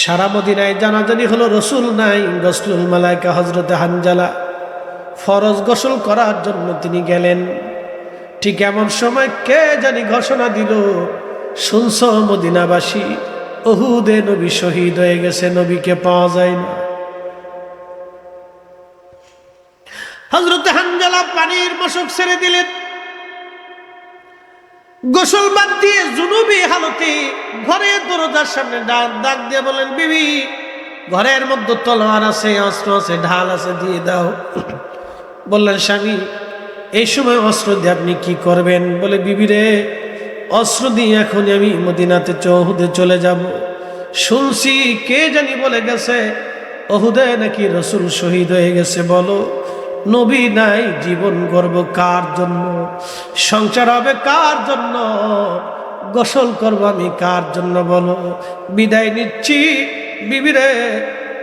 সারা মদিনায় জানাজানি হলো, রসুল নাই, গসলুল মালাইকা হজরতে হানজালা। ফরজ গোসল করার জন্য তিনি গেলেন। ঠিক এমন সময় কে জানি ঘোষণা দিল, শুনছ মদিনাবাসী অহুদে নবী শহীদ হয়ে গেছে, নবীকে পাওয়া যায় না। হজরতে হানজালা পানির মশক ছেড়ে দিলেন। গোসল বাদ দিয়ে জুনুবি হালতে ঘরে দরজার সামনে ডাক ডাক দিয়ে বলেন, বিবি, ঘরের মধ্যে তলোয়ার আছে, অস্ত্র আছে, ঢাল আছে, দিয়ে দাও। বললেন, স্বামী, এই সময় অস্ত্র দিয়ে আপনি কি করবেন? বলে, বিবি রে, অস্ত্র দিয়ে এখন আমি মদিনাতে চৌহুদে চলে যাব। শুনছি কে জানি বলে গেছে, অহুদে নাকি রসুল শহীদ হয়ে গেছে, বলো। নবী নাই, জীবন গর্ব কার জন্য? সংসার হবে কার জন্য? গোসল করব আমি কার জন্য বলো? বিদায় নিচ্ছি বিবিরে,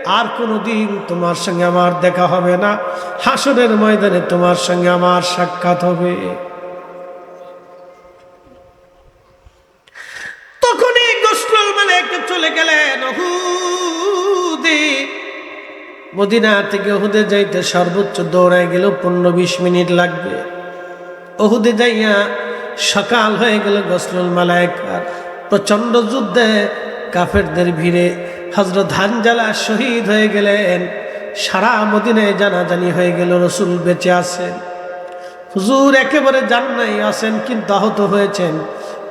আর কোনো দিন তোমার সঙ্গে আমার দেখা হবে না। হাসনের ময়দানে তোমার সঙ্গে আমার সাক্ষাৎ হবে। তখনই গোসল মালিক চলে গেলেন। হুদি মদিনা থেকে ওহুদে যাইতে সর্বোচ্চ দৌড়ায় গেল পনেরো বিশ মিনিট লাগবে। ওহুদে যাইয়া সকাল হয়ে গেল গসলুল মালায়কার। প্রচণ্ড যুদ্ধে কাফেরদের ভিড়ে হজরত হানজালা শহীদ হয়ে গেলেন। সারা মদিনায় জানাজানি হয়ে গেল, রসুল বেঁচে আছেন। হুজুর একেবারে জান নাই আছেন, কিন্তু আহত হয়েছেন।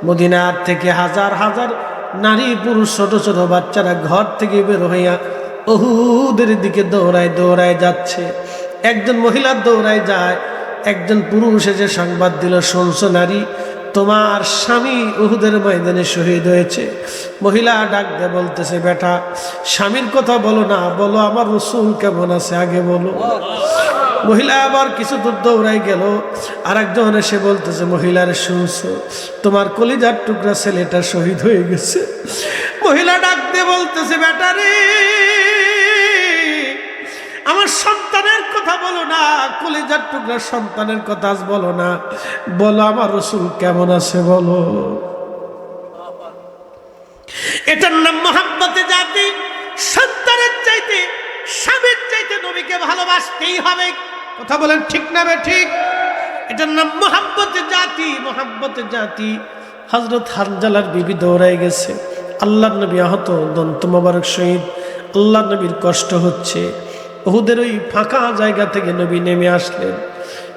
মদিনার থেকে হাজার হাজার নারী পুরুষ, ছোট ছোট বাচ্চারা ঘর থেকে বের হইয়া অহুদের দিকে দৌড়ায় দৌড়ায় যাচ্ছে। একজন মহিলা দৌড়ায় যায়, একজন পুরুষ এসে সংবাদ দিল, শুনছ নারী, তোমার স্বামী উহুদের ময়দানে শহীদ হয়েছে। মহিলা ডাক দিয়ে বলতেছে, বেটা, স্বামীর কথা বলো না, বলো আমার রসুল কেমন আছে, আগে বলো। মহিলা আবার কিছু দূর দৌড়াই গেল। আর একজন এসে বলতেছে, মহিলার শুনছো, তোমার কলিজার টুকরা ছেলেটা শহীদ হয়ে গেছে। মহিলা ডাক দিয়ে বলতেছে, বেটা রে, আমার সন্তানের কথা বলো না, কলিজার টুকরা সন্তানের কথা আজ বলো না। বলো, আমার রসুল কেমন আছে বলো। এটার নাম মোহাম্মতে জাতি। সন্তানের চাইতে, স্বামীর চাইতে নবীকে ভালোবাসতেই হবে। কথা বলেন, ঠিক না বে ঠিক? এটার নাম মোহাম্মতে জাতি মোহাম্মতে জাতি। হজরত হানজালার বিবি দৌড়াই গেছে। আল্লাহ নবী আহত, দন্ত মোবারক শহীদ। আল্লাহ নবীর কষ্ট হচ্ছে। ওহুদের ওই ফাঁকা জায়গা থেকে নবী নেমে আসলেন।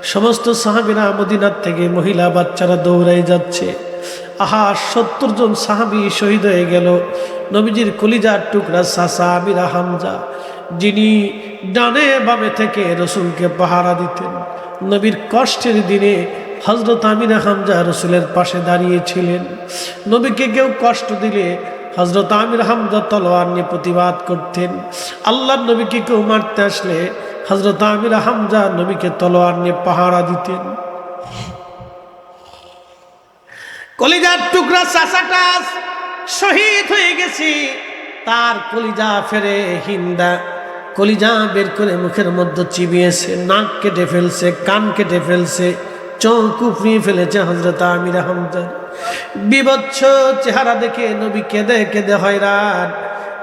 সমস্ত সাহাবিরা মদিনার থেকে মহিলা বাচ্চারা দৌড়াই যাচ্ছে। আহা, সত্তর জন সাহাবি শহীদ হয়ে গেল। নবীজির কলিজার টুকরা সাসা আমিরা হামজা, যিনি ডানে বামে থেকে রসুলকে পাহারা দিতেন। নবীর কষ্টের দিনে হজরত আমিনা হামজা রসুলের পাশে দাঁড়িয়েছিলেন। নবীকে কেউ কষ্ট দিলে হজরত আমির হামজা তলোয়ার নিয়ে প্রতিবাদ করতেন। আল্লাহ নবীকে কেউ মারতে আসলে হজরত আমির হামজা নবীকে তলোয়ার নিয়ে পাহারা দিতেন। কলিজার টুকরা চাষাটা শহীদ হয়ে গেছি। তার কলিজা ফেরে হিন্দা কলিজা বের করে মুখের মধ্যে চিবিয়েছে, নাক কেটে ফেলছে, কান কেটে ফেলছে, চোখ উপড়িয়ে ফেলেছে হজরত আমির হামজা। বিবচ্ছ চেহারা দেখে নবী কেঁদে কেঁদে হয়রান।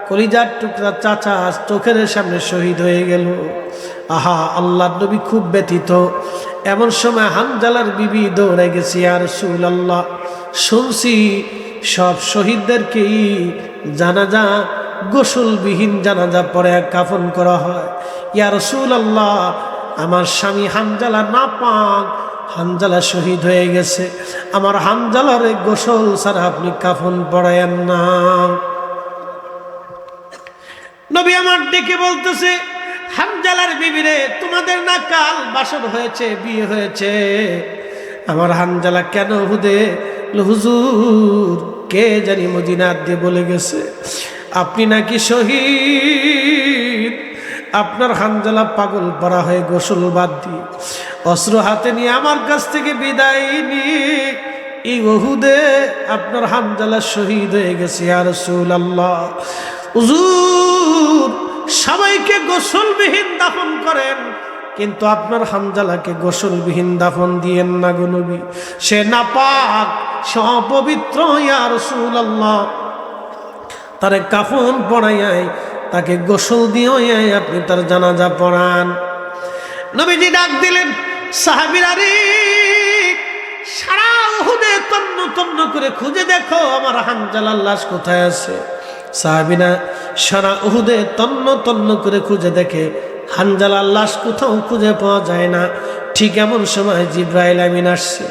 কলিজার টুকরা চাচা চোখের সামনে শহীদ হয়ে গেল। আহা আল্লাহ নবী খুব ব্যথিত। এমন সময় হামজালার বিবি দৌড়ে গেছি আর সুল আল্লাহ শুনছি সব শহীদদেরকেই জানা জানাজা গোসলবিহীন জানাজা পরে কাফন করা হয়। ইয়া রসুল আল্লাহ আমার স্বামী হামজালা না পাক হানজালা শহীদ হয়ে গেছে। আমার হানজালার গোসল ছাড়া আপনি কাফন পড়ায়েন না। নবী আমার ডেকে বলতেছে হামজালার বিবিরে, তোমাদের না কাল বাসর হয়েছে, বিয়ে হয়েছে? আমার হানজালা কেন হুদে? হুজুর, কে জানি মদিনার দিয়ে বলে গেছে। আপনি নাকি শহীদ? আপনার হানজালা পাগল পরা হয়ে গোসল বাদ দিয়ে অস্ত্র হাতে নিয়ে আমার কাছ থেকে বিদায় নিয়ে এই ওহুদে আপনার হামজালা শহীদ হয়ে গেছে আর রসুল আল্লাহ সবাইকে গোসলবিহীন দাফন করেন, কিন্তু আপনার হামজালাকে গোসলবিহীন দাফন দিয়েন না গো নবী। সে নাপাক, সে অপবিত্র ইয়ার রসুল আল্লাহ তারে কাফন পড়াইয়াই তাকে গোসল দিয়েও আপনি তার জানাজা পড়ান। নবীজি ডাক দিলেন, সাহাবিরা রে, সারা উহুদে তন্ন তন্ন করে খুঁজে দেখো আমার হানজালার লাশ কোথায় আছে। সাহাবিনা সারা উহুদে তন্ন তন্ন করে খুঁজে দেখে হানজালার লাশ কোথাও খুঁজে পাওয়া যায় না। ঠিক এমন সময় জিব্রাইল আমিন আসছে,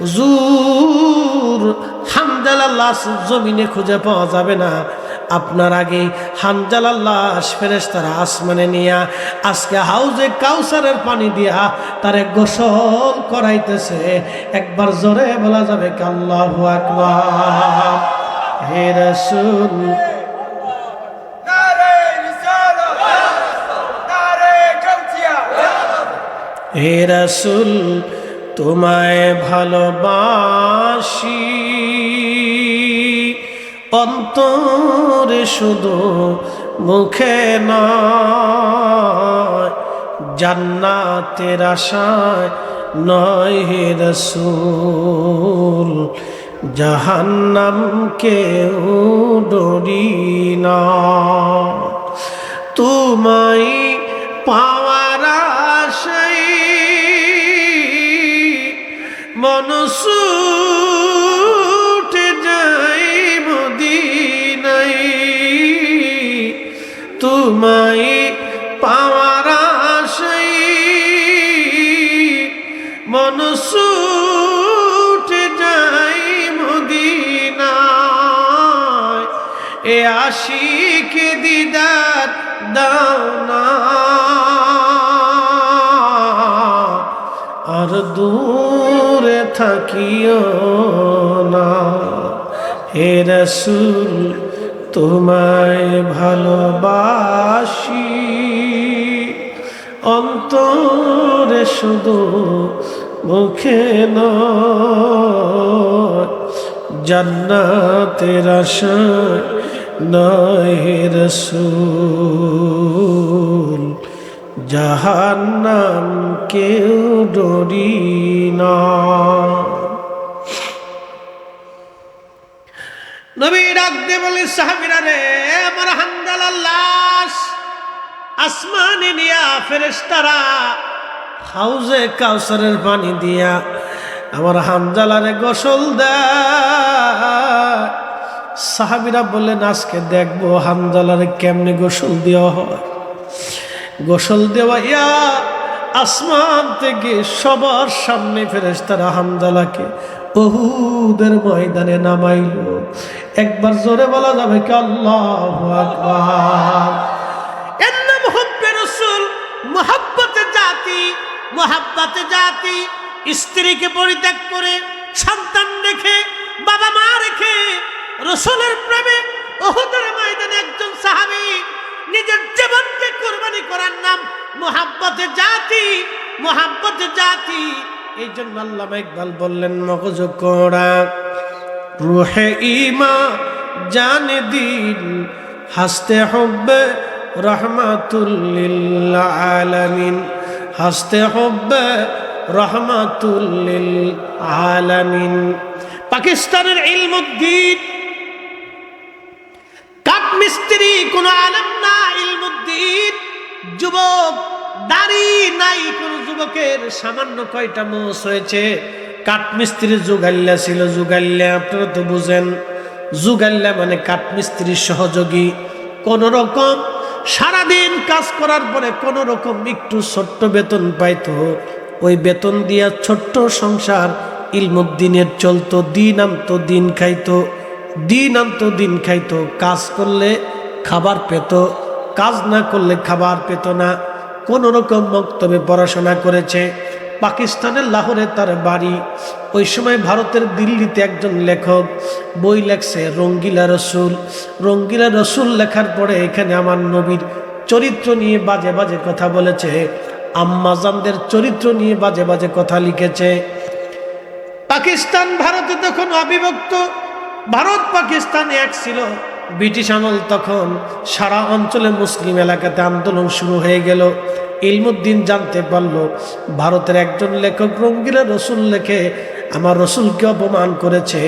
হুজুর হানজালার লাশ জমিনে খুঁজে পাওয়া যাবে না। আপনার আগে হানজালার লাশ ফেরেস তারা আসমানে নিয়া আজকে হাউজে কাউসারের পানি দিয়া তারে গোসল করাইতেছে। একবার জোরে বলা যাবে কাল্লাহু আকবার। হে রাসূল। হে রাসূল তোমায় ভালোবাসি। অন্তরে শুধু মুখে নয়, জান্নাতের আশায় নয় হে রসুল জাহান্নাম কেউ ডরি না। তোমায় পাওয়ার আশাই মনসুটে তোমায় পাওয়ার আশাই মনসুটে যাই মদিনায়। এ আশিকে দিদার দাও আর দূরে থাকিও না। হে রসুল তোমায় ভালোবাসি। অন্তরে শুধু মুখে নয় জান্নাতের আশায় নয় রসুল। জাহান্নাম কেউ ডরি না। নবী ডাকতে বলে, সাহাবিরা রে, আমার হান্দালার লাশ, আসমানে নিয়া ফেরেস্তারা হাউজে কাউসারের পানি দিয়া আমার হামজালারে গোসল দেয়। সাহাবিরা বললেন, আজকে দেখব হামজালারে কেমনে গোসল দেওয়া হয়। গোসল দেওয়া ইয়া আসমান থেকে সবার সামনে ফেরেশতারা হামজালাকে বহুদের ময়দানে নামাইল। একবার জোরে বলা যাবে কি আল্লাহ রসুল জাতি, মোহাব্বতে জাতি, স্ত্রীকে পরিত্যাগ করে, সন্তান রেখে, বাবা মা রেখে, রসুলের প্রেমে ময়দানে একজন নিজের জীবনকে কোরবানি করার নাম মোহাব্বতে জাতি মোহাব্বতে জাতি। এই জন্য আল্লাহ ইকবাল বললেন, মগজ কোড়া, রুহে ইমা জান দিন, হাসতে হবে রহমাতুল্লিল আলামিন, হাসতে হবে রহমাতুল্লিল আলামিন। পাকিস্তানের ইলমুদ্দিন কাঠ মিস্ত্রি কোন আলেম না, ইলমুদ্দিন, যুবক দাড়ি নাই কোন যুবকের, সামান্য কয়টা মোষ হয়েছে। কাঠমিস্ত্রির যুগাল্লা ছিল যুগাল্লা আপনারা তো বুঝেন। যুগাল্লা মানে কাঠমিস্ত্রির সহযোগী। কোন রকম সারাদিন কাজ করার পরে কোন রকম একটু ছোট্ট বেতন পাইতো। ওই বেতন দিয়া ছোট্ট সংসার ইলমুদ্দিনের চলতো, দিন আনতো, দিন খাইতো। দিন আনতো, দিন খাইতো। কাজ করলে খাবার পেত, কাজ না করলে খাবার পেত না। কোন রকম বক্তব্যে পড়াশোনা করেছে? পাকিস্তানের লাহোরে তার বাড়ি। ওই সময় ভারতের দিল্লিতে একজন লেখক, বই লেখছে রঙ্গিলা রসুল। রঙ্গিলা রসুল লেখার পরে এখানে আমার নবীর চরিত্র নিয়ে বাজে বাজে কথা বলেছে। আম্মাজানদের চরিত্র নিয়ে বাজে বাজে কথা লিখেছে। পাকিস্তান, ভারতে তখন অবিভক্ত ভারত, পাকিস্তান এক ছিল। ব্রিটিশ আমল তখন সারা অঞ্চলে মুসলিম এলাকাতে আন্দোলন শুরু হয়ে গেল। ইলমুদ্দিন জানতে পারল, ভারতের একজন লেখক রঙ্গিলা রসুল লেখে, আমার রসুলকে অপমান করেছে।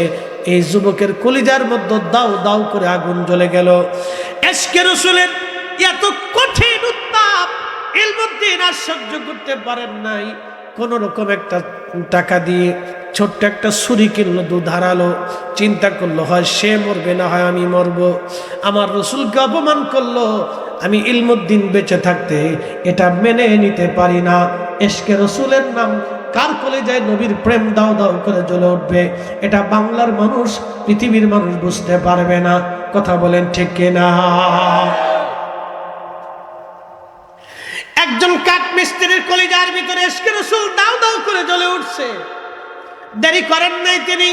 এই যুবকের কলিজার মধ্যে দাও দাও করে আগুন জ্বলে গেল। এসকে রসুলের এত কঠিন উত্তাপ ইলমুদ্দিন আর সহ্য করতে পারেন নাই। কোন রকম একটা টাকা দিয়ে ছোট্ট একটা ছুরি কিনলো, দুধ হারালো, চিন্তা করল, হয় সে মরবে না, হয় আমি মরব। আমার রসুলকে অপমান করল, আমি ইলমুদ্দিন বেঁচে থাকতে এটা মেনে নিতে পারি না। এসকে রসুলের নাম কার কলে যায় নবীর প্রেম দাও দাও করে জ্বলে উঠবে? এটা বাংলার মানুষ, পৃথিবীর মানুষ বুঝতে পারবে না। কথা বলেন ঠিক কিনা? একজন কাঠ মিস্ত্রির কলিজার ভিতরে এসকে রসুল দাও দাও করে জ্বলে উঠছে। দেরি করেন নাই তিনি।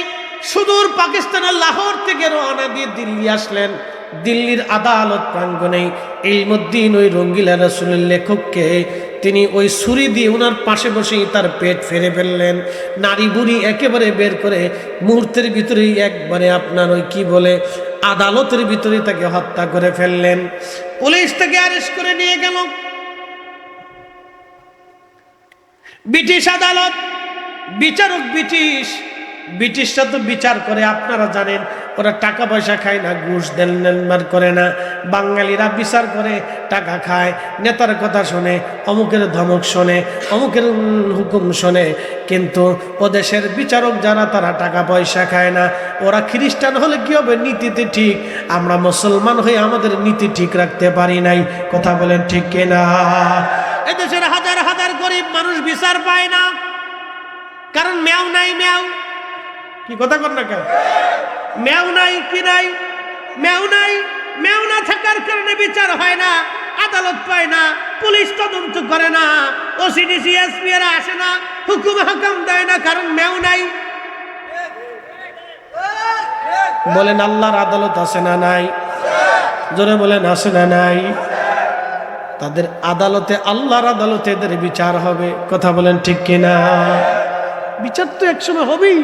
সুদূর পাকিস্তানের লাহোর থেকে রওনা দিয়ে দিল্লি আসলেন। দিল্লির আদালত প্রাঙ্গণে ইলমুদ্দিন ওই রঙ্গিলা রসুলের লেখককে তিনি ওই ছুরি দিয়ে ওনার পাশে বসেই তার পেট ফেরে ফেললেন। নারী বুড়ি একেবারে বের করে মুহূর্তের ভিতরেই একবারে আপনার ওই কি বলে আদালতের ভিতরে তাকে হত্যা করে ফেললেন। পুলিশ তাকে অ্যারেস্ট করে নিয়ে গেল। ব্রিটিশ আদালত বিচারক ব্রিটিশ, ব্রিটিশরা তো বিচার করে, আপনারা জানেন, ওরা টাকা পয়সা খায় না, ঘুষ, দেন করে না। বাঙালিরা বিচার করে, টাকা খায়, নেতার কথা শোনে, অমুকের ধমক শোনে, অমুকের হুকুম শোনে। কিন্তু ও দেশের বিচারক যারা, তারা টাকা পয়সা খায় না। ওরা খ্রিস্টান হলে কি হবে? নীতিতে ঠিক। আমরা মুসলমান হয়ে আমাদের নীতি ঠিক রাখতে পারি নাই। কথা বলেন ঠিক কিনা? এদেশের হাজার হাজার গরিব মানুষ বিচার পায় না। কারণ ম্যাও নাই, ম্যাও। কি কথা কর না কেন? ম্যাও নাই, কি নাই? ম্যাও নাই, ম্যাও না থাকার কারণে বিচার হয় না, আদালত পায় না, পুলিশ তদন্ত করে না ওসিডিসি এসপি এরা আসে না, হুকুম, হাকাম দেয় না, কারণ ম্যাও নাই। বলেন, আল্লাহর আদালত আছে না নাই? জোরে বলেন, আছে না নাই? তাদের আদালতে, আল্লাহর আদালতে এদের বিচার হবে, কথা বলেন ঠিক কিনা? বিচার তো একসময় হবেই।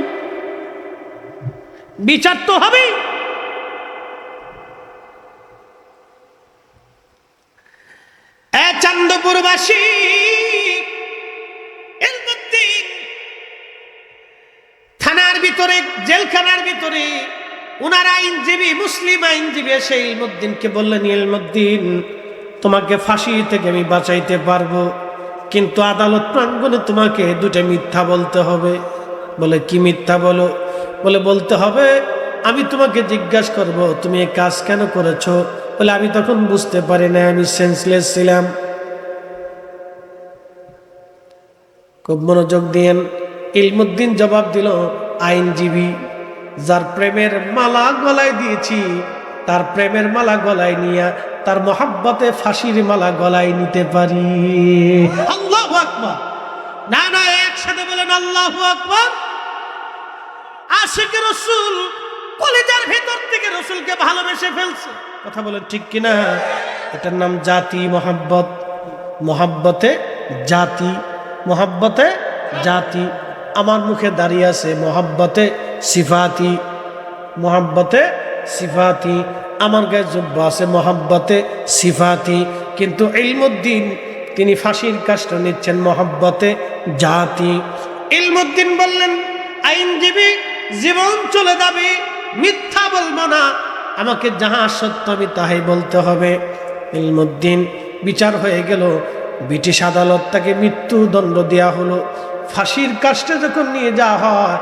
বিচার তো হবেই। চান্দপুরবাসী থানার ভিতরে, জেলখানার ভিতরে উনার আইনজীবী, মুসলিম আইনজীবী এসে ইলমুদ্দিনকে বললেন ইলমুদ্দিন তোমাকে ফাঁসি থেকে আমি বাঁচাইতে পারব। কিন্তু আদালত প্রাঙ্গণে তোমাকে দুটো মিথ্যা বলতে হবে। বলে, কি মিথ্যা বলো? বলে, বলতে হবে, আমি তোমাকে জিজ্ঞাসা করব, তুমি এই কাজ কেন করেছ? বলে, আমি তখন বুঝতে পারি না আমি সেন্সলেস ছিলাম। খুব মনোযোগ দিয়েন ইলমুদ্দিন জবাব দিল, আইনজীবী, যার প্রেমের মালা গলায় দিয়েছি তার প্রেমের মালা গলায় নিয়ে তার মহাব্বতে ফাঁসির মালা গলায় নিতে পারি। আল্লাহ না না, একসাথে বলেন আল্লাহ আকবর। আশিক রসুল কলেজার ভেতর থেকে রসুলকে ভালোবেসে ফেলছে। কথা বলেন ঠিক কিনা? এটার নাম জাতি মহাব্বত। মহাব্বতে জাতি মহাব্বতে জাতি। আমার মুখে দাঁড়িয়ে আছে মহাব্বতে সিফাতি, মহাব্বতে সিফাতি, আমার গায়ে জব্ব আছে মহাব্বতে সিফাতি, কিন্তু ইলমুদ্দিন, তিনি ফাঁসির কাষ্ট নিচ্ছেন মহাব্বতে জাতি। ইলমুদ্দিন বললেন, আইনজীবী, জীবন চলে যাবে, মিথ্যা বলব না, আমাকে যাহা সত্য আমি তাহাই বলতে হবে। ইলমুদ্দিন বিচার হয়ে গেল, ব্রিটিশ আদালত তাকে মৃত্যুদণ্ড দেওয়া হলো। ফাঁসির কাষ্টে যখন নিয়ে যাওয়া হয়,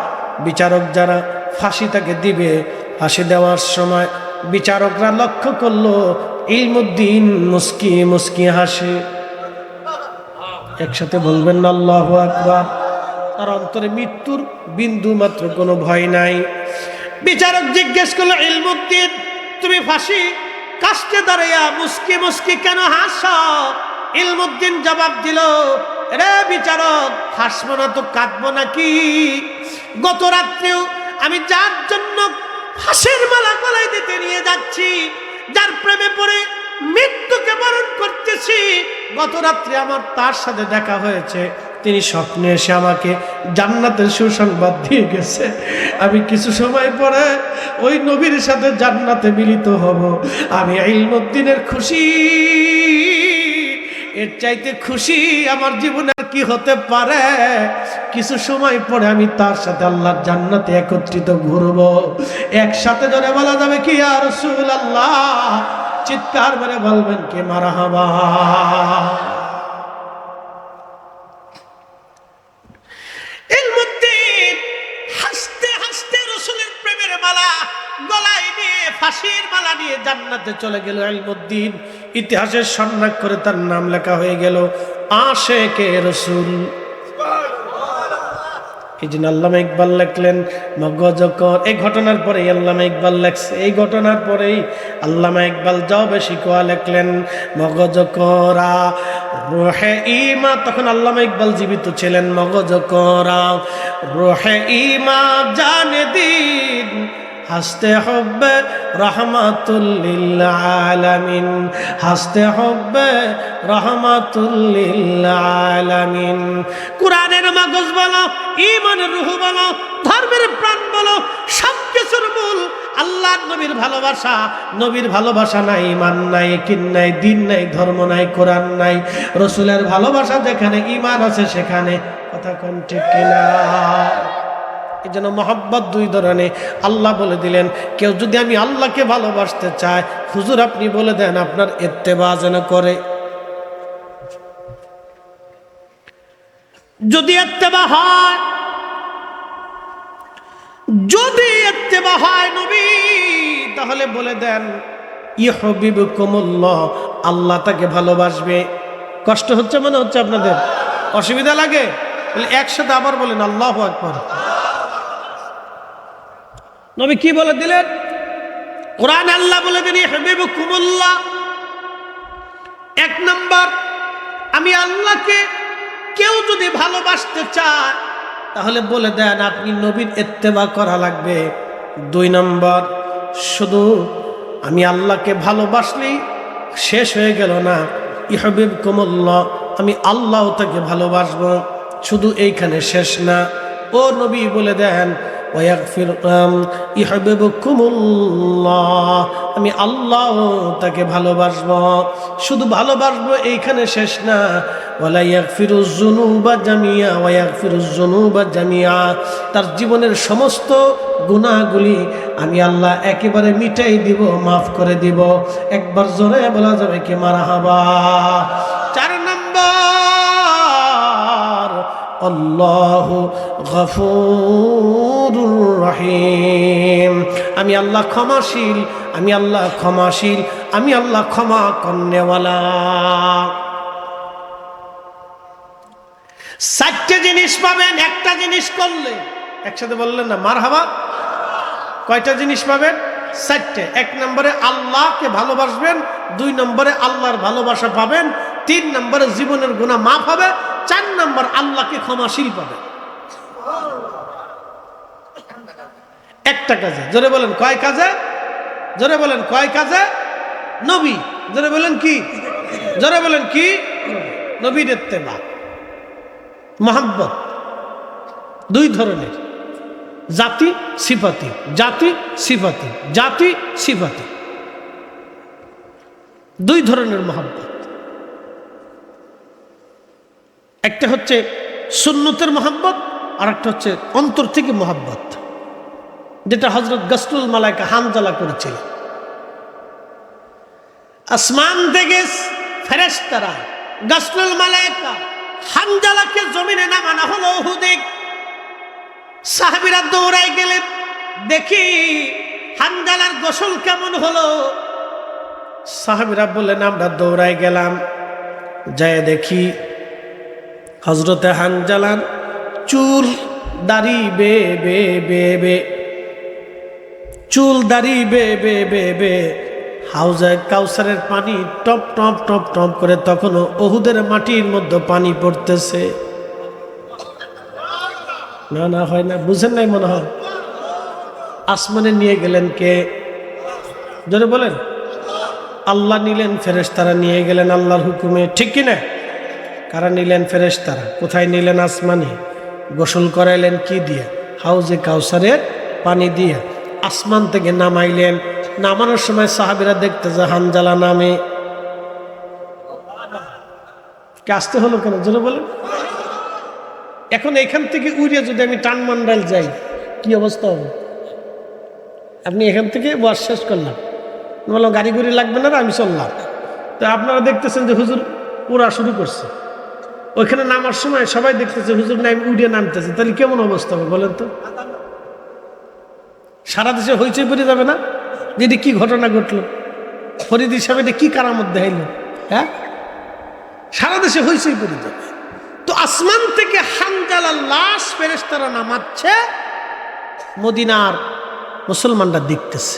বিচারক যারা ফাঁসি তাকে দিবে ফাঁসি দেওয়ার সময় বিচারকরা লক্ষ্য করল, ইলমুদ্দিন মুস্কি মুস্কি হাসে। একসাথে বলবেন, আল্লাহ আকবার। তার অন্তরে মৃত্যুর বিন্দু মাত্র কোনো ভয় নাই। বিচারক জিজ্ঞেস করল, ইলমুদ্দিন, তুমি ফাঁসি কাস্তে দাঁড়াইয়া মুস্কি মুস্কি কেন হাস ইলমুদ্দিন জবাব দিল, রে বিচারক, হাসবো না তো কাঁদবো নাকি? গত রাত্রেও আমি যার জন্য ফাঁসের মালা গলায় দিতে নিয়ে যাচ্ছি। যার প্রেমে পড়ে মৃত্যুকে বরণ করতেছি। গত রাত্রে আমার তার সাথে দেখা হয়েছে। তিনি স্বপ্নে এসে আমাকে জান্নাতের সুসংবাদ দিয়ে গেছে। আমি কিছু সময় পরে ওই নবীর সাথে জান্নাতে মিলিত হব। আমি ইলমুদ্দিনের খুশি। এর চাইতে খুশি আমার জীবনে কি হতে পারে? কিছু সময় পরে আমি তার সাথে আল্লাহর জান্নাতে একত্রিত ঘুরব। একসাথে জনে বলা যাবে কি আর রসুল আল্লাহ চিৎকার মেরে বলবেন, কে মারা হবা ইলমুদ্দিন হাসতে হাসতে রসুলের মালা নিয়ে, ফাঁসির মালা নিয়ে জান্নাতে চলে গেল ইলমুদ্দিন ইতিহাসের সন্ন্যাক করে তার নাম লেখা হয়ে গেল আশেকে রসুল। এই জন্য আল্লামা ইকবাল লেখলেন, মগজ কর। এই ঘটনার পরেই আল্লামা ইকবাল লেখছে। এই ঘটনার পরেই আল্লামা ইকবাল যাও বেশি কোয়া লেখলেন, মগজ করা রোহে ইমা। তখন আল্লামা ইকবাল জীবিত ছিলেন, মগজ করা রোহে ইমা। জানে দিন হাসতে হবে রহমাতুল্লিল আলামিন। হাসতে হবে রহমাতুল্লিল আলামিন। কোরআনের মাগজ বলো ইমানের রুহ বলো, ধর্মের প্রাণ বলো সব কিছুর মূল আল্লাহ নবীর ভালোবাসা। নবীর ভালোবাসা নাই ইমান নাই, কিন নাই, দিন নাই, ধর্ম নাই, কোরআন নাই। রসুলের ভালোবাসা যেখানে ইমান আছে সেখানে। কথা কোন ঠিক কিনা? এই জন্য মহাব্বত দুই ধরনের। আল্লাহ বলে দিলেন, কেউ যদি আমি আল্লাহকে ভালোবাসতে চায়, হুজুর আপনি বলে দেন আপনার এত্তেবা যেন করে। যদি এত্তেবা হয়, যদি এত্তেবা হয় নবী, তাহলে বলে দেন ই হবিব কমল্লাহ আল্লাহ তাকে ভালোবাসবে। কষ্ট হচ্ছে মনে হচ্ছে আপনাদের? অসুবিধা লাগে? একসাথে আবার বলেন, আল্লাহ আকবর। নবী কি বলে দিলেন? কোরআন আল্লাহ বলে দিন হেবিব কুমুল্লাহ এক নম্বর, আমি আল্লাহকে কেউ যদি ভালোবাসতে চায়, তাহলে বলে দেন, আপনি নবীর এত্তেবা করা লাগবে। দুই নম্বর, শুধু আমি আল্লাহকে ভালোবাসলেই শেষ হয়ে গেল না ইহবিব কুমুল্লাহ আমি আল্লাহ তাকে ভালোবাসবো। শুধু এইখানে শেষ না। ও নবী বলে দেন ওয়াগফির ইহবিবকুমুল্লাহ আমি আল্লাহ তাকে ভালোবাসবো। শুধু ভালোবাসবো এইখানে শেষ না। ওয়ালা ইয়াগফিরুজ যুনুবা জামিয়া, ওয়া ইয়াগফিরুজ যুনুবা জামিয়া। তার জীবনের সমস্ত গুনাহগুলি আমি আল্লাহ একেবারে মিটাই দিব, মাফ করে দিব। একবার জোরে বলা যাবে কি মারহাবা? চার নম্বর আল্লাহ গফুরুর রহিম। আমি আল্লাহ ক্ষমাশীল, আমি আল্লাহ ক্ষমাশীল, আমি আল্লাহ ক্ষমা কন্যাওয়ালা। চারটে জিনিস পাবেন, একটা জিনিস করলে। একসাথে বললেন না মার হাবা কয়টা জিনিস পাবেন? চারটে। এক নম্বরে আল্লাহকে ভালোবাসবেন, দুই নম্বরে আল্লাহর ভালোবাসা পাবেন তিন নম্বরে জীবনের গুণা মাফ হবে, চার নম্বর আল্লাহকে ক্ষমাশীল পাবে। একটা কাজে জোরে বলেন কয় কাজে? জোরে বলেন কয় কাজে? নবী, জোরে বলেন কি? জোরে বলেন কি? নবীর এত্তেবা মোহাম্মত দুই ধরনের। জাতি, সিফাতি। জাতি সিফাতি। জাতি, সিফাতি। দুই ধরনের মোহাম্মত একটা হচ্ছে সুন্নতের মোহাম্মত আর একটা হচ্ছে অন্তর থেকে মোহাম্মত যেটা হজরত গসরুল মালাইকা হামজালা করেছিল আসমান থেকে ফেরেস্তারা গসরুল মালাইকা হামজালাকে জমিনে নামানো হলো হুদিক সাহাবিরা দৌড়াই গেলেন, দেখি হামজালার গোসল কেমন হলো। সাহাবিরা বললেন, আমরা দৌড়াই গেলাম, যায় দেখি হজরতে হানজালান চুল দাড়ি বে বে বে বে। চুল দাড়ি বে বে বে বে। হাউজে কাউসারের পানি টপ টপ টপ টপ করে তখনও ওহুদের মাটির মধ্যে পানি পড়তেছে। না না, হয় না, বুঝেন নাই মনে হয়। আসমানে নিয়ে গেলেন কে? জোরে বলেন। আল্লাহ নিলেন, ফেরেশতারা নিয়ে গেলেন আল্লাহর হুকুমে, ঠিক কিনা কারা নিলেন ফেরেশতারা? কোথায় নিলেন আসমানে? গোসল করাইলেন কি দিয়ে? হাউজে কাউসারের পানি দিয়ে আসমান থেকে নামাইলেন। নামানোর সময় সাহাবিরা দেখতে যে হানজালা নামে। আসতে হলো কেন? জোরে বলেন। এখন এখান থেকে উড়িয়ে যদি আমি টান মান্ডাল যাই, কি অবস্থা হবে? আপনি এখান থেকে বস শেষ করলাম। বললাম গাড়ি গুড়ি লাগবে না আমি চললাম। তো আপনারা দেখতেছেন যে হুজুর উড়া শুরু করছে। ওইখানে নামার সময় সবাই দেখতেছে, হুজুর নাম উড়িয়ে নামতেছে। তাহলে কেমন অবস্থা হবে বলেন তো? সারা দেশে হইচই পড়ে যাবে না? যে এটা কি ঘটনা ঘটলো? ফরিদ হিসাবে এটা কি কারামত দেখাইল? হ্যাঁ? সারা দেশে হইচই পড়ে যাবে। তো আসমান থেকে হানজালার লাশ ফেরেস্তারা নামাচ্ছে, মদিনার মুসলমানরা দেখতেছে।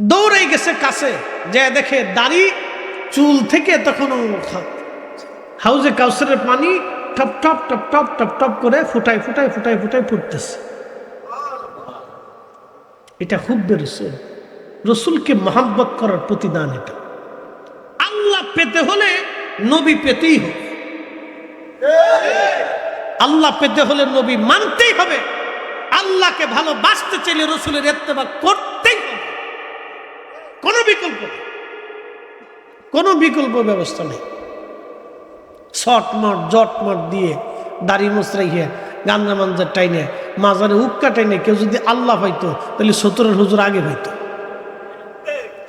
দৌড়ে গেছে কাছে, যে দেখে দাড়ি চুল থেকে তখন হাউজে কাউসারের পানি টপ টপ টপ টপ টপ টপ করে ফুটাই ফুটাই ফুটাই ফুটাই ফুটতেছে। এটা খুব বেরোছে রসুলকে মহাব্বত করার প্রতিদান এটা। আল্লাহ পেতে হলে নবী পেতেই হবে। আল্লাহ পেতে হলে নবী মানতেই হবে। আল্লাহকে ভালোবাসতে চাইলে রসুলের এত্তেবা করতেই হবে। কোনো বিকল্প নেই। কোনো বিকল্প ব্যবস্থা নেই। শটমট জটমট দিয়ে দাড়ি মুচড়াই গিয়ে গান্দা মাঞ্জার টাইনে, মাজারে উক্কা টাইনে কেউ যদি আল্লাহ পাইতো, তাহলে সত্তরের হুজুর আগে পাইতো।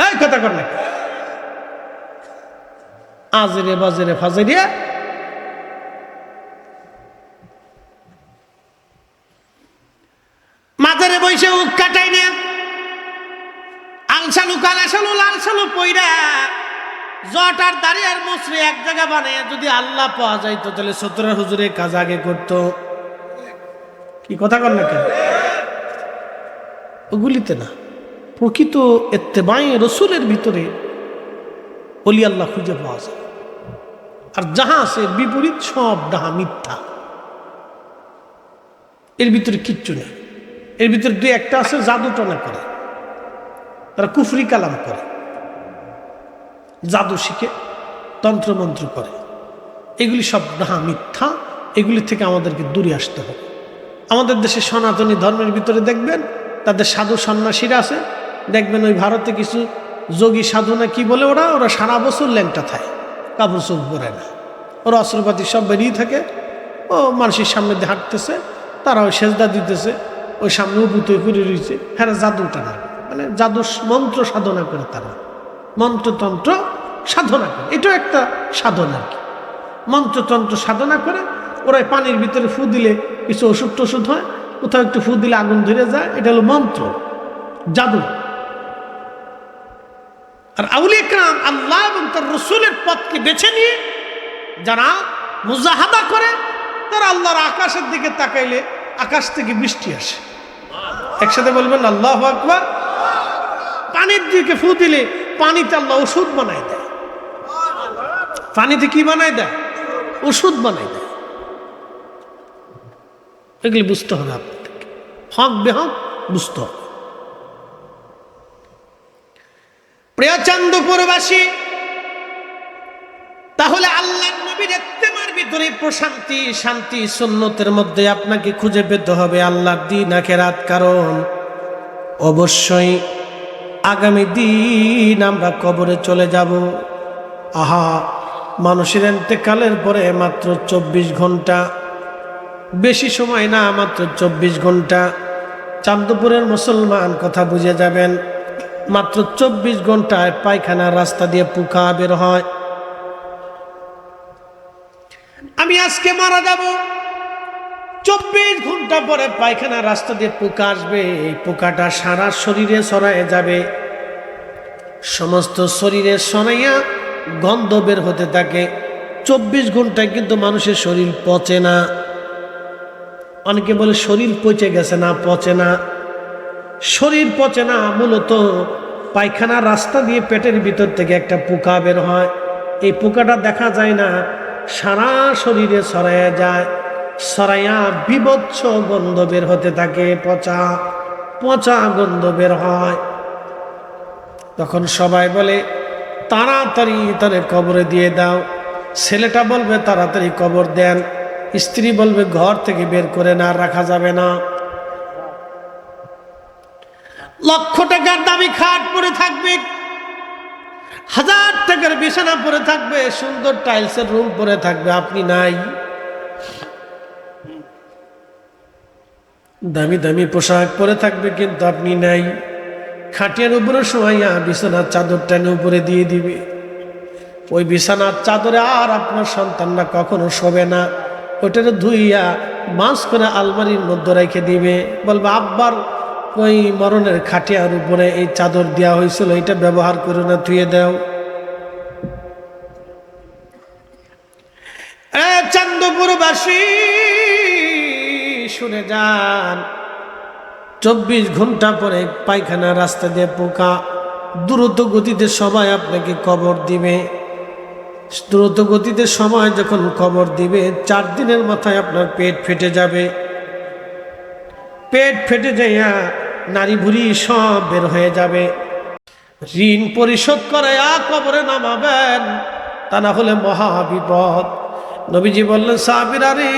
এই কথা কর না। আজরে বাজরে ফাজরিয়া মাজারে বসে উক্কা টাইনে, আলসালু কালাসালু লালসালু পইরা জট আর দাঁড়িয়ে আর মুসরি এক জায়গা বানিয়ে যদি আল্লাহ পাওয়া যাইতো, তাহলে সত্তরের হুজুরে কাজ আগে করতো। কি কথা কর না ওগুলিতে না, প্রকৃত এত্তেবাই রসুলের ভিতরে অলি আল্লাহ খুঁজে পাওয়া যায়। আর যাহা আছে, বিপরীত সব ডাহা মিথ্যা। এর ভিতরে কিচ্ছু নেই। এর ভিতরে দুই একটা আছে, জাদু টনা করে। তারা কুফরি কালাম করে। জাদু শিখে, তন্ত্রমন্ত্র করে। এগুলি সব ডাহা মিথ্যা, এগুলি থেকে আমাদেরকে দূরে আসতে হবে। আমাদের দেশে সনাতনী ধর্মের ভিতরে দেখবেন, তাদের সাধু সন্ন্যাসীরা আছে, দেখবেন ওই ভারতে কিছু যোগী সাধু না কি বলে ওরা ওরা সারা বছর ল্যাংটা থাকে, কাপড় চোখ পরে না। ওরা অস্ত্রপাতি সব বেরিয়ে থাকে, ও মানুষের সামনে দিয়ে হাঁটতেছে, তারা ওই সেজদা দিতেছে, ওই সামনে উপুত করে রয়েছে। হ্যাঁ জাদুটা না। মানে জাদু মন্ত্র সাধনা করে তারা। মন্ত্রতন্ত্র সাধনা করে। এটাও একটা সাধনা আর কি। মন্ত্রতন্ত্র সাধনা করে ওরা এই পানির ভিতরে ফু দিলে কিছু ওষুধ টষুধ হয়, কোথাও একটু ফু দিলে আগুন ধরে যায়, এটা হলো মন্ত্র। জাদু। আর আউলি একরাম আল্লাহ এবং তার রসুলের পথকে বেছে নিয়ে যারা মুজাহাদা করে, তারা আল্লাহর আকাশের দিকে তাকাইলে আকাশ থেকে বৃষ্টি আসে। একসাথে বলবেন, আল্লাহ আকবার। পানির দিকে ফু দিলে পানিতে আল্লাহ ওষুধ বানায় পানিতে কি বানায় দেয়? ওষুধ বানায় দেয়। এগুলি বুঝতে হবে আপনাদেরকে। হক বেহক বুঝতে হবে। প্রিয় চান্দপুরবাসী তাহলে আল্লাহ নবীর ইত্তেমার ভিতরে প্রশান্তি, শান্তি, সুন্নতের মধ্যে আপনাকে খুঁজে পেতে হবে আল্লাহর দিন আখেরাত, কারণ অবশ্যই আগামী দিন আমরা কবরে চলে যাব। আহা মানুষের এতেকালের পরে মাত্র চব্বিশ ঘণ্টা, বেশি সময় না, মাত্র চব্বিশ ঘণ্টা। চাঁদপুরের মুসলমান কথা বুঝে যাবেন, মাত্র চব্বিশ ঘন্টায় পায়খানা রাস্তা দিয়ে পুকা বের হয়। আমি আজকে মারা যাব। চব্বিশ ঘণ্টা পরে পায়খানা রাস্তা দিয়ে পোকা আসবে, এই পোকাটা সারা শরীরে ছড়ায় যাবে। সমস্ত শরীরে সরাইয়া গন্ধ বের হতে থাকে। চব্বিশ ঘন্টায় কিন্তু মানুষের শরীর পচে না। অনেকে বলে শরীর পচে গেছে না, পচে না। শরীর পচে না, মূলত পায়খানা রাস্তা দিয়ে পেটের ভিতর থেকে একটা পোকা বের হয়। এই পোকাটা দেখা যায় না, সারা শরীরে ছড়াইয়া যায়। ছড়াইয়া বিভৎস গন্ধ বের হতে থাকে, পচা পচা গন্ধ বের হয়। তখন সবাই বলে তাড়াতাড়ি তারে কবরে দিয়ে দাও। ছেলেটা বলবে, তাড়াতাড়ি কবর দেন। স্ত্রী বলবে, ঘর থেকে বের করে না, রাখা যাবে না। লক্ষ টাকার দামি খাট পরে থাকবে, হাজার টাকার বিছানা পরে থাকবে, সুন্দর টাইলসের রুম পরে থাকবে, আপনি নাই। দামি দামি পোশাক পরে থাকবে, কিন্তু আপনি নাই। খাটিয়ার উপরে শোয়াইয়া বিছানার চাদর টেনে উপরে দিয়ে দিবে। ওই বিছানার চাদরে আর আপনার সন্তানরা কখনো শোবে না। ওটারে ধুইয়া মাছ করে আলমারির মধ্যে রেখে দিবে। বলবে, আব্বার ওই মরণের খাটিয়ার উপরে এই চাদর দেওয়া হয়েছিল, এটা ব্যবহার করে না, ধুয়ে দাও। এ চান্দপুরবাসী, শুনে যান। চব্বিশ ঘণ্টা পরে পায়খানা রাস্তা দিয়ে পোকা দ্রুত গতিতে সবাই আপনাকে কবর দিবে। দ্রুত গতিতে সময় যখন কবর দিবে, চার দিনের মাথায় আপনার পেট ফেটে যাবে। পেট ফেটে যাইয়া নারী ভুড়ি সব বের হয়ে যাবে। ঋণ পরিশোধ করে কবরে নামাবেন, তা না হলে মহা বিপদ। নবীজি বললেন, সাহাবির আরে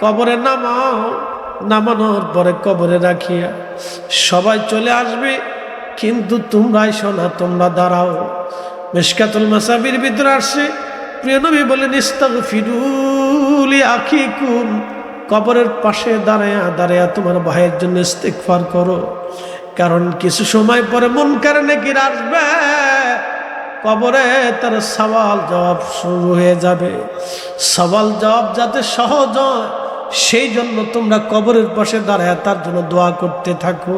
কবরে নামাও। নামানোর পরে কবরে রাখিয়া সবাই চলে আসবে, কিন্তু তোমরা এসো না, তোমরা দাঁড়াও। মেশকাতুল মাসাবির ভিতরে আসছে। প্রিয় নবী বলেন ইস্তাগ ফিরুলি আখিকুম। কবরের পাশে দাঁড়ায়া দাঁড়ায়া তোমার ভাইয়ের জন্য ইস্তেকফার করো। কারণ কিছু সময় পরে মন কারে নাকি আসবে। কবরে তার সওয়াল জবাব শুরু হয়ে যাবে। সওয়াল জবাব যাতে সহজ হয় সেই জন্য তোমরা কবরের পাশে দাঁড়ায় তার জন্য দোয়া করতে থাকো।